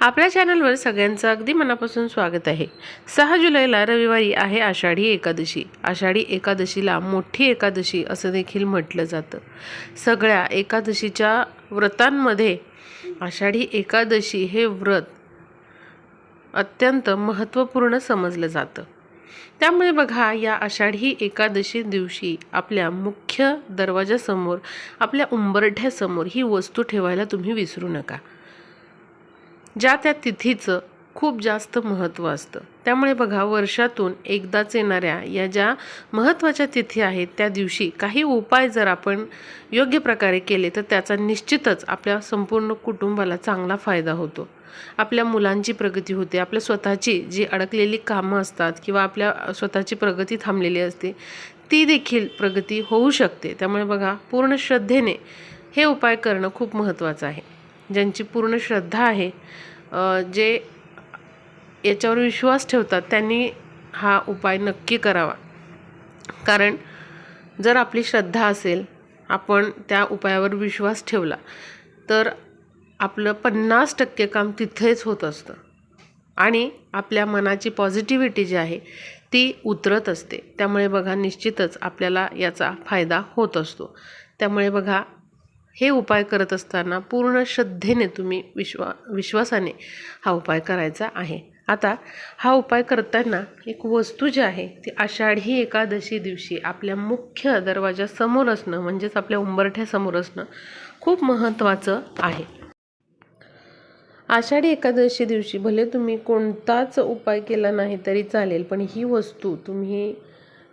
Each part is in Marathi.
आपल्या चॅनलवर सगळ्यांचं अगदी मनापासून स्वागत आहे. सहा जुलैला रविवारी आहे आषाढी एकादशी. आषाढी एकादशीला मोठी एकादशी असं देखील म्हटलं जातं. सगळ्या एकादशीच्या व्रतांमध्ये आषाढी एकादशी हे व्रत अत्यंत महत्त्वपूर्ण समजलं जातं. त्यामुळे बघा या आषाढी एकादशी दिवशी आपल्या मुख्य दरवाजासमोर आपल्या उंबरठ्यासमोर ही वस्तू ठेवायला तुम्ही विसरू नका. ज्या त्या तिथीचं खूप जास्त महत्त्व असतं. त्यामुळे बघा वर्षातून एकदाच येणाऱ्या या ज्या महत्त्वाच्या तिथी आहेत त्या दिवशी काही उपाय जर आपण योग्य प्रकारे केले तर त्याचा निश्चितच आपल्या संपूर्ण कुटुंबाला चांगला फायदा होतो. आपल्या मुलांची प्रगती होते आपल्या स्वतःची जी अडकलेली कामं असतात किंवा आपल्या स्वतःची प्रगती थांबलेली असते ती देखील प्रगती होऊ शकते. त्यामुळे बघा पूर्ण श्रद्धेने हे उपाय करणं खूप महत्त्वाचं आहे. ज्यांची पूर्ण श्रद्धा आहे जे याच्यावर विश्वास ठेवतात त्यांनी हा उपाय नक्की करावा. कारण जर आपली श्रद्धा असेल आपण त्या उपायावर विश्वास ठेवला तर आपलं पन्नास टक्के काम तिथेच होत असतं. आणि आपल्या मनाची पॉझिटिव्हिटी जी आहे ती उतरत असते. त्यामुळे बघा निश्चितच आपल्याला याचा फायदा होत असतो. त्यामुळे बघा हे उपाय करत असताना पूर्ण श्रद्धेने तुम्ही विश्वा विश्वासाने हा उपाय करायचा आहे. आता हा उपाय करताना एक वस्तू जी आहे ती आषाढी एकादशी दिवशी आपल्या मुख्य दरवाजासमोर असणं म्हणजेच आपल्या उंबरठ्यासमोर असणं खूप महत्त्वाचं आहे. आषाढी एकादशी दिवशी भले तुम्ही कोणताच उपाय केला नाही तरी चालेल पण ही वस्तू तुम्ही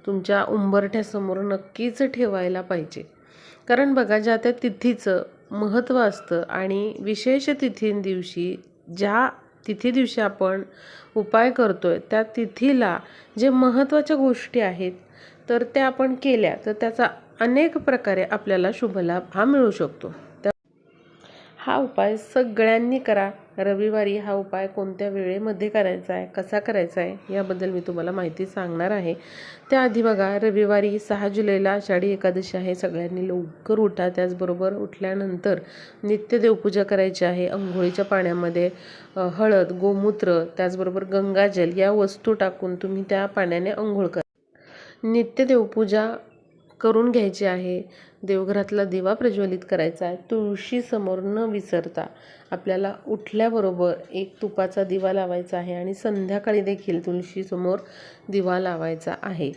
तुमच्या उंबरठ्यासमोर नक्कीच ठेवायला पाहिजे. कारण बघा ज्या त्या तिथीचं महत्त्व असतं आणि विशेष तिथींदिवशी ज्या तिथी दिवशी आपण उपाय करतो आहे त्या तिथीला जे महत्त्वाच्या गोष्टी आहेत तर त्या आपण केल्या तर त्याचा अनेक प्रकारे आपल्याला शुभलाभ हा मिळू शकतो. तर हा उपाय सगळ्यांनी करा. रविवारी हा उपाय कोणत्या वेळेमध्ये करायचा आहे? कसा करायचा आहे? याबद्दल मी तुम्हाला माहिती सांगणार आहे. त्याआधी बघा रविवारी सहा जुलैला आषाढी एकादशी आहे. सगळ्यांनी लवकर उठा. त्याचबरोबर उठल्यानंतर नित्य देवपूजा करायची आहे. अंघोळीच्या पाण्यामध्ये हळद गोमूत्र त्याचबरोबर गंगाजल या वस्तू टाकून तुम्ही त्या पाण्याने अंघोळ करा. नित्य देवपूजा करून घ्यायची आहे. देवघरातला दिवा प्रज्वलित करायचा आहे. तुळशी समोर न विसरता आपल्याला उठल्याबरोबर एक तुपाचा दिवा लावायचा आहे आणि संध्याकाळी देखील तुळशीसमोर दिवा लावायचा आहे.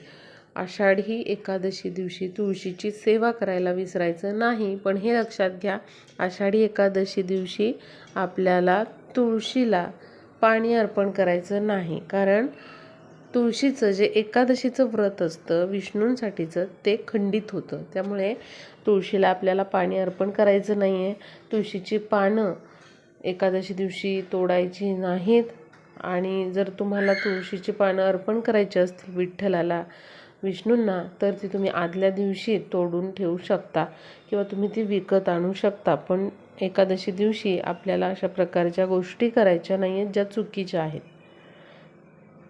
आषाढी एकादशी दिवशी तुळशीची सेवा करायला विसरायचं नाही पण हे लक्षात घ्या आषाढी एकादशी दिवशी आपल्याला तुळशीला पाणी अर्पण करायचं नाही. कारण तुळशीचं जे एकादशीचं व्रत असतं विष्णूंसाठीचं ते खंडित होतं. त्यामुळे तुळशीला आपल्याला पाणी अर्पण करायचं नाही आहे तुळशीची पानं एकादशी दिवशी तोडायची नाहीत. आणि जर तुम्हाला तुळशीची पानं अर्पण करायची असतील विठ्ठलाला विष्णूंना तर ती तुम्ही आदल्या दिवशी तोडून ठेवू शकता किंवा तुम्ही ती विकत आणू शकता. पण एकादशी दिवशी आपल्याला अशा प्रकारच्या गोष्टी करायच्या नाही आहेत ज्या चुकीच्या आहेत.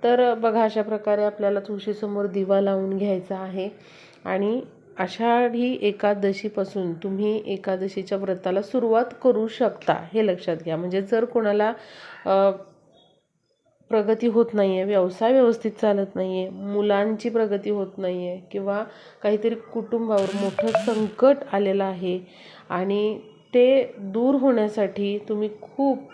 तर बघा अशा प्रकारे आपल्याला तुळशीसमोर दिवा लावून घ्यायचा आहे. आणि आषाढी एकादशीपासून तुम्ही एकादशीच्या व्रताला सुरुवात करू शकता हे लक्षात घ्या. म्हणजे जर कोणाला प्रगती होत नाही आहे व्यवसाय व्यवस्थित चालत नाही आहे मुलांची प्रगती होत नाही आहे किंवा काहीतरी कुटुंबावर मोठं संकट आलेलं आहे आणि ते दूर होण्यासाठी तुम्ही खूप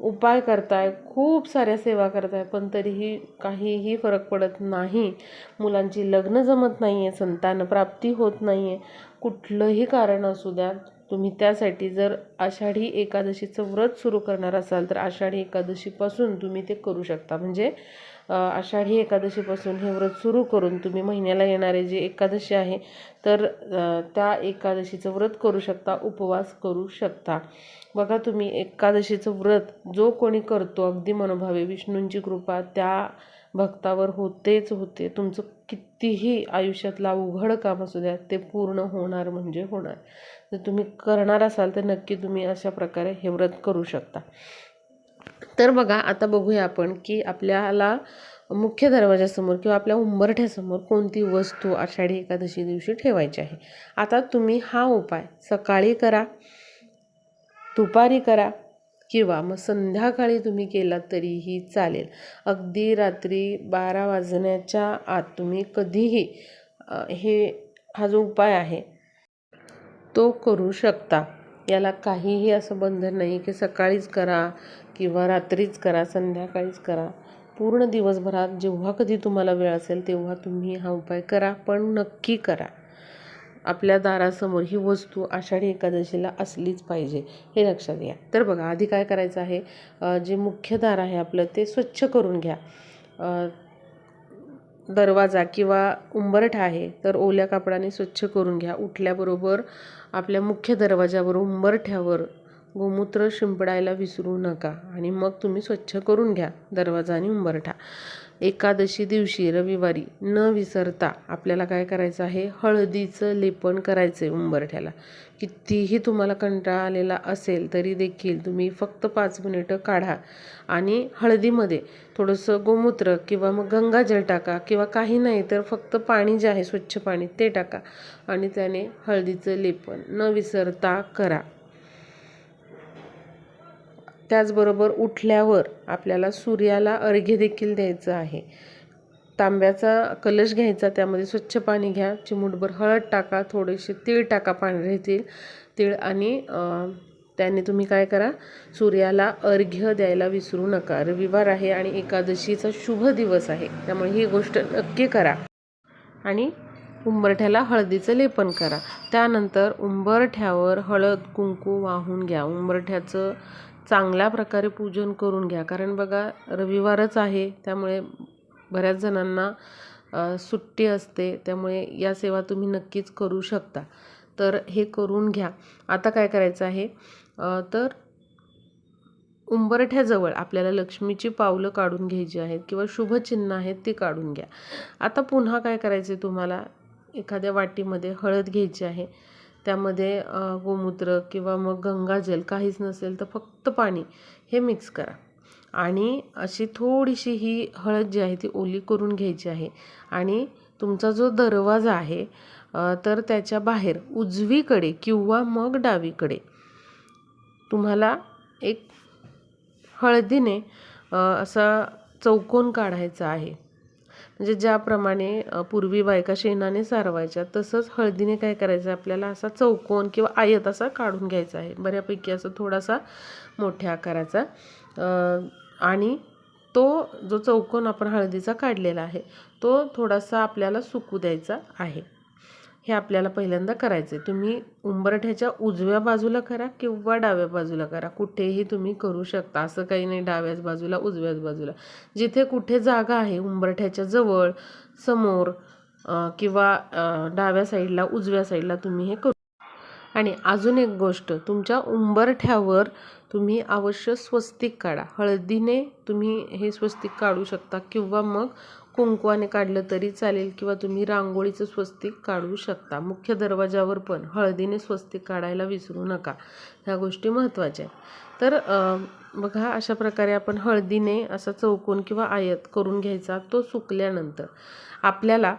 उपाय करताय खूप साऱ्या सेवा करताय पण तरीही काहीही फरक पडत नाही. मुलांची लग्न जमत नाही आहे संतान प्राप्ती होत नाही आहे कुठलंही कारण असू द्या तुम्ही त्यासाठी जर आषाढी एकादशीचं व्रत सुरू करणार असाल तर आषाढी एकादशीपासून तुम्ही ते करू शकता. म्हणजे आषाढी एकादशीपासून हे व्रत सुरू करून तुम्ही महिन्याला येणारे जे एकादशी आहे तर त्या एकादशीचं व्रत करू शकता उपवास करू शकता. बघा तुम्ही एकादशीचं व्रत जो कोणी करतो अगदी मनोभावे विष्णूंची कृपा त्या भक्तावर होतेच होते. तुमचं कितीही आयुष्यातला अवघड काम असू द्या ते पूर्ण होणार म्हणजे होणार. जर तुम्ही करणार असाल तर नक्की तुम्ही अशा प्रकारे हे व्रत करू शकता. तर बघा आता बघूया आपण की आपल्याला मुख्य दरवाजासमोर किंवा आपल्या उंबरठ्यासमोर कोणती वस्तू आषाढी एकादशी दिवशी ठेवायची आहे? आता तुम्ही हा उपाय सकाळी करा दुपारी करा किंवा मग संध्याकाळी तुम्ही केलात तरीही चालेल. अगदी रात्री बारा वाजण्याच्या आत तुम्ही कधीही हे हा जो उपाय आहे तो करू शकता. याला काहीही असं बंधन नाही की सकाळीच करा किंवा रात्रीच करा संध्याकाळीच करा. पूर्ण दिवसभरात जेव्हा कधी तुम्हाला वेळ असेल तेव्हा तुम्ही हा उपाय करा पण नक्की करा. आपल्या दारासमोर ही वस्तू आषाढी एकादशीला असलीच पाहिजे हे लक्षात घ्या. तर बघा आधी काय करायचं आहे? जे मुख्य दार आहे आपलं ते स्वच्छ करून घ्या. दरवाजा किंवा उंबरठा आहे तर ओल्या कापडाने स्वच्छ करून घ्या. उठल्याबरोबर आपल्या मुख्य दरवाजावर उंबरठ्यावर गोमूत्र शिंपडायला विसरू नका. आणि मग तुम्ही स्वच्छ करून घ्या दरवाजा आणि उंबरठा. एकादशी दिवशी रविवारी न विसरता आपल्याला काय करायचं आहे? हळदीचं लेपन करायचं आहे उंबरठ्याला. कितीही तुम्हाला कंटाळा आलेला असेल तरी देखील तुम्ही फक्त पाच मिनिटं काढा आणि हळदीमध्ये थोडंसं गोमूत्र किंवा मग गंगाजल टाका किंवा काही नाही तर फक्त पाणी जे आहे स्वच्छ पाणी ते टाका आणि त्याने हळदीचं लेपन न विसरता करा. त्याचबरोबर उठल्यावर आपल्याला सूर्याला अर्घ्य देखील द्यायचं आहे. तांब्याचा कलश घ्यायचा त्यामध्ये स्वच्छ पाणी घ्या. चिमूटभर हळद टाका थोडेसे तीळ टाका पांढरे तीळ तीळ आणि त्याने तुम्ही काय करा सूर्याला अर्घ्य द्यायला विसरू नका. रविवार आहे आणि एकादशीचा शुभ दिवस आहे त्यामुळे ही गोष्ट नक्की करा. आणि उंबरठ्याला हळदीचं लेपन करा. त्यानंतर उंबरठ्यावर हळद कुंकू वाहून घ्या. उंबरठ्याचं चांगल्या प्रकारे पूजन करून घ्या. कारण बघा रविवारच आहे त्यामुळे बऱ्याच जणांना सुट्टी असते त्यामुळे या सेवा तुम्ही नक्कीच करू शकता. तर हे करून घ्या. आता काय करायचं आहे? तर उंबरठ्याजवळ आपल्याला लक्ष्मीची पावलं काढून घ्यायची आहेत किंवा शुभचिन्ह आहेत ती काढून घ्या. आता पुन्हा काय करायचे तुम्हाला? एखाद्या वाटीमध्ये हळद घ्यायची आहे. त्यामध्ये गोमूत्र किंवा मग गंगाजल काहीच नसेल तर फक्त पाणी हे मिक्स करा. आणि अशी थोडीशी ही हळद जी आहे ती ओली करून घ्यायची आहे. आणि तुमचा जो दरवाजा आहे तर त्याच्या बाहेर उजवीकडे किंवा मग डावीकडे तुम्हाला एक हळदीने असा चौकोन काढायचा आहे. म्हणजे ज्याप्रमाणे पूर्वी बायका शेणाने सारवायच्या तसंच हळदीने काय करायचं आपल्याला असा चौकोन किंवा आयत असा काढून घ्यायचा आहे. बऱ्यापैकी असं थोडासा मोठ्या आकाराचा. आणि तो जो चौकोन आपण हळदीचा काढलेला आहे तो थोडासा आपल्याला सुकू द्यायचा आहे. हे आपल्याला पहिल्यांदा करायचं आहे तुम्ही उंबरठ्याच्या उजव्या बाजूला करा किंवा डाव्या बाजूला करा. कुठेही तुम्ही करू शकता. असं काही नाही डाव्याच बाजूला उजव्याच बाजूला. जिथे कुठे जागा आहे उंबरठ्याच्या जवळ समोर किंवा डाव्या साईडला उजव्या साईडला तुम्ही हे करू आणि अजून एक गोष्ट तुमच्या उंबरठ्यावर तुम्ही अवश्य स्वस्तिक काढा. हळदीने तुम्ही हे स्वस्तिक काढू शकता किंवा मग कुंकवाने काढलं तरी चालेल किंवा तुम्ही रांगोळीचं स्वस्तिक काढू शकता. मुख्य दरवाजावर पण हळदीने स्वस्तिक काढायला विसरू नका. ह्या गोष्टी महत्त्वाच्या आहेत. तर बघा अशा प्रकारे आपण हळदीने असा चौकोन किंवा आयत करून घ्यायचा तो सुकल्यानंतर आपल्याला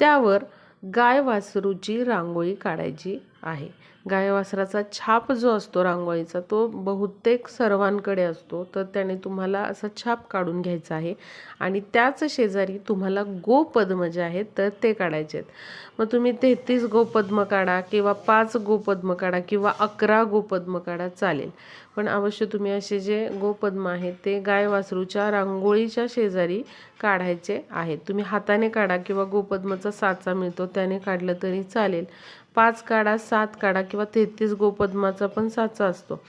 त्यावर गाय वासरूची रांगोळी काढायची आहे. गायवासराचा छाप जो असतो रांगोळीचा तो बहुतेक सर्वांकडे असतो. तर त्याने तुम्हाला असा छाप काढून घ्यायचा आहे आणि त्याच शेजारी तुम्हाला गोपद्म जे आहेत तर ते काढायचे आहेत. मग तुम्ही तेहतीस गोपद्म काढा किंवा पाच गोपद्म काढा किंवा अकरा गोपद्म काढा चालेल. पण अवश्य तुम्ही असे जे गोपद्म आहेत ते गायवासरूच्या रांगोळीच्या शेजारी काढायचे आहेत. तुम्ही हाताने काढा किंवा गोपद्माचा साचा मिळतो त्याने काढलं तरी चालेल. पाच काढा सात काढा किंवा तेहतीस गोपद्माचा पण साचा असतो.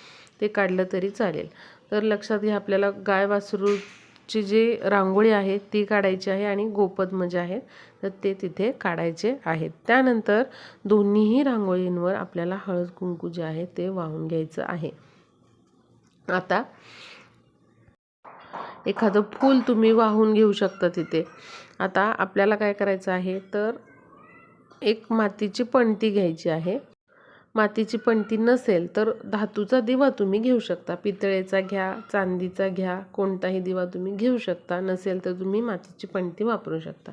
ते काढलं तरी चालेल. तर लक्षात घ्या आपल्याला गाय वासरूची जी रांगोळी आहे ती काढायची आहे आणि गोपद्म जे म्हणजे आहेत तर ते तिथे काढायचे आहेत. त्यानंतर दोन्हीही रांगोळींवर आपल्याला हळद कुंकू जे आहे ते वाहून घ्यायचं आहे. आता एखादं फूल तुम्ही वाहून घेऊ शकता तिथे. आता आपल्याला काय करायचं आहे तर एक मातीची पणती घ्यायची आहे. मातीची पणती नसेल तर धातूचा दिवा तुम्ही घेऊ शकता. पितळेचा घ्या चांदीचा घ्या कोणताही दिवा तुम्ही घेऊ शकता. नसेल तर तुम्ही मातीची पणती वापरू शकता.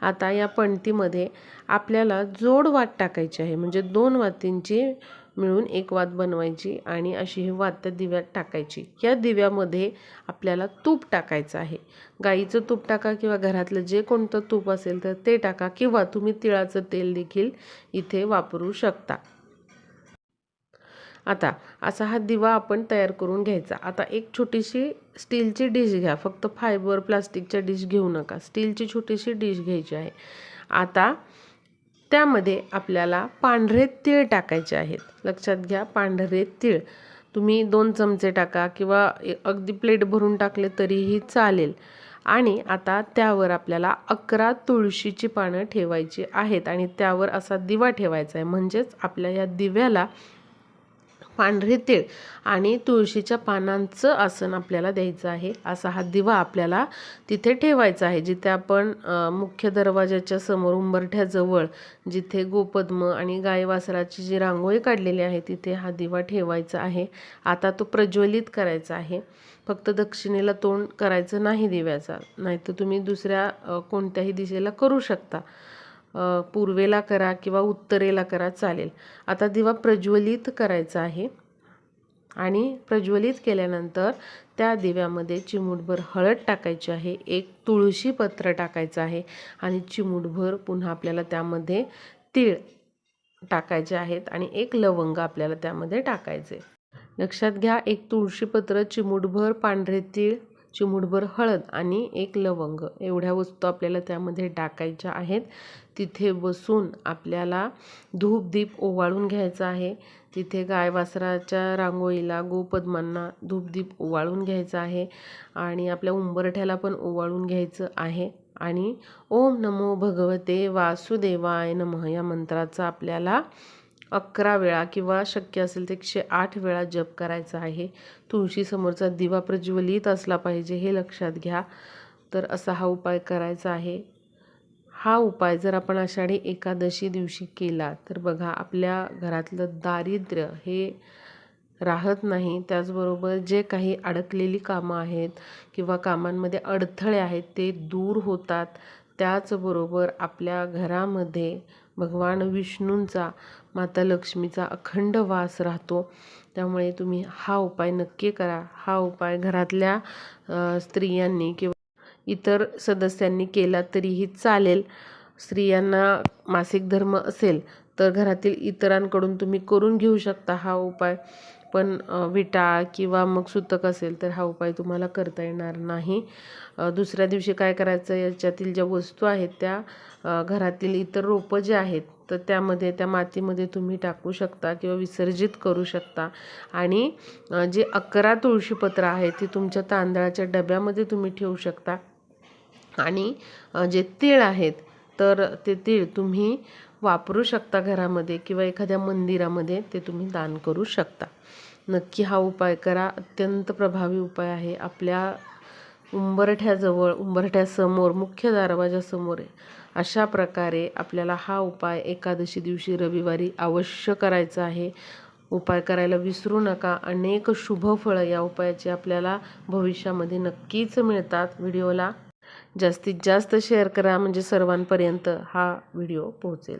आता या पणतीमध्ये आपल्याला जोड वाट टाकायची आहे. म्हणजे दोन वातींची मिळून एक वात बनवायची आणि अशी ही वात त्या दिव्यात टाकायची. या दिव्यामध्ये आपल्याला तूप टाकायचं आहे. गाईचं तूप टाका किंवा घरातलं जे कोणतं तूप असेल तर ते टाका किंवा तुम्ही तिळाचं तेल देखील इथे वापरू शकता. आता असा हा दिवा आपण तयार करून घ्यायचा. आता एक छोटीशी स्टीलची डिश घ्या. फक्त फायबर प्लास्टिकच्या डिश घेऊ नका. स्टीलची छोटीशी डिश घ्यायची आहे. आता त्यामध्ये आपल्याला पांढरे तीळ टाकायचे आहेत. लक्षात घ्या पांढरे तीळ. तुम्ही दोन चमचे टाका किंवा अगदी प्लेट भरून टाकले तरीही चालेल. आणि आता त्यावर आपल्याला अकरा तुळशीची पानं ठेवायची आहेत आणि त्यावर असा दिवा ठेवायचा आहे. म्हणजेच आपल्या या दिव्याला पांढरे तीळ आणि तुळशीच्या पानांचं आसन आपल्याला द्यायचं आहे. असा हा दिवा आपल्याला तिथे ठेवायचा आहे जिथे आपण मुख्य दरवाजाच्या समोर उंबरठ्याजवळ जिथे गोपद्म आणि गाय वासराची जी रांगोळी काढलेली आहे तिथे हा दिवा ठेवायचा आहे. आता तो प्रज्वलित करायचा आहे. फक्त दक्षिणेला तोंड करायचं नाही दिव्याचा. नाहीतर तुम्ही दुसऱ्या कोणत्याही दिशेला करू शकता. पूर्वेला करा किंवा उत्तरेला करा चालेल. आता दिवा प्रज्वलित करायचा आहे. आणि प्रज्वलित केल्यानंतर त्या दिव्यामध्ये चिमूटभर हळद टाकायची आहे. एक तुळशी पत्र टाकायचं आहे. आणि चिमूटभर पुन्हा आपल्याला त्यामध्ये तीळ टाकायचे आहेत. आणि एक लवंग आपल्याला त्यामध्ये टाकायचे. लक्षात घ्या एक तुळशीपत्र चिमूटभर पांढरे तीळ चिमूटभर हळद आणि एक लवंग. एवढ्या वस्तू आपल्याला त्यामध्ये टाकायच्या आहेत. तिथे बसून आपल्याला धूप दीप ओवाळून घ्यायचा आहे. तिथे गाय वासराच्या रांगोळीला गोपद्मांना धूपदीप ओवाळून घ्यायचा आहे आणि आपल्या उंबरठ्याला पण ओवाळून घ्यायचं आहे. आणि ओम नमो भगवते वासुदेवाय नमः या मंत्राचा आपल्याला अकरा वेळा किंवा शक्य असेल तर एकशे आठ वेळा जप करायचा आहे. तुळशीसमोरचा दिवा प्रज्वलित असला पाहिजे हे लक्षात घ्या. तर असा हा उपाय करायचा आहे. हा उपाय जर आपण आषाढी एकादशी दिवशी केला तर बघा आपल्या घरातलं दारिद्र्य हे राहत नाही. त्याचबरोबर जे काही अडकलेली कामं आहेत किंवा कामांमध्ये अडथळे आहेत ते दूर होतात. त्याचबरोबर आपल्या घरामध्ये भगवान विष्णूंचा माता लक्ष्मीचा अखंड वास राहतो. त्यामुळे तुम्ही हा उपाय नक्की करा. हा उपाय घरातल्या स्त्रियांनी किंवा इतर सदस्यांनी केला तरीही चालेल. स्त्रियांना मासिक धर्म असेल तर घरातील इतरांकडून तुम्ही करून घेऊ शकता हा उपाय. पण विटा किंवा मग सुतक असेल तर हा उपाय तुम्हाला करता येणार नाही. दुसऱ्या दिवशी काय करायचं? याच्यातील ज्या वस्तू आहेत त्या घरातील इतर रोपं जे आहेत तर त्यामध्ये त्या मातीमध्ये तुम्ही टाकू शकता किंवा विसर्जित करू शकता. आणि जे अकरा तुळशीपत्र आहेत ती तुमच्या तांदळाच्या डब्यामध्ये तुम्ही ठेवू शकता. आणि जे तीळ आहेत तर ते तीळ तुम्ही वापरू शकता घरामध्ये किंवा एखाद्या मंदिरामध्ये ते तुम्ही दान करू शकता. नक्की हा उपाय करा. अत्यंत प्रभावी उपाय आहे. आपल्या उंबरठ्याजवळ उंबरठ्यासमोर मुख्य दरवाजासमोर अशा प्रकारे आपल्याला हा उपाय एकादशी दिवशी रविवारी अवश्य करायचा आहे. उपाय करायला विसरू नका. अनेक शुभफळं या उपायाचे आपल्याला भविष्यामध्ये नक्कीच मिळतात. व्हिडिओला जास्तीत जास्त शेअर करा म्हणजे सर्वांपर्यंत हा व्हिडिओ पोहोचेल.